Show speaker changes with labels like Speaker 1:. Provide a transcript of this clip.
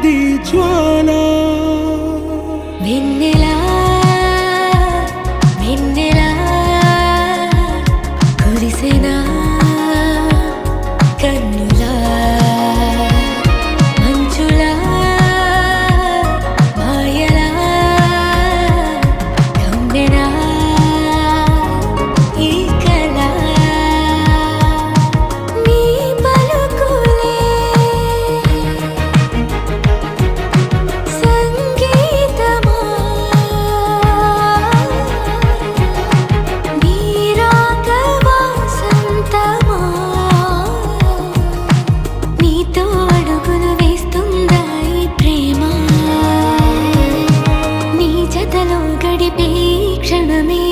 Speaker 1: అది జ్వాల.
Speaker 2: వెన్నెలా వెన్నెలా కురిసెనా కన్నులా. me.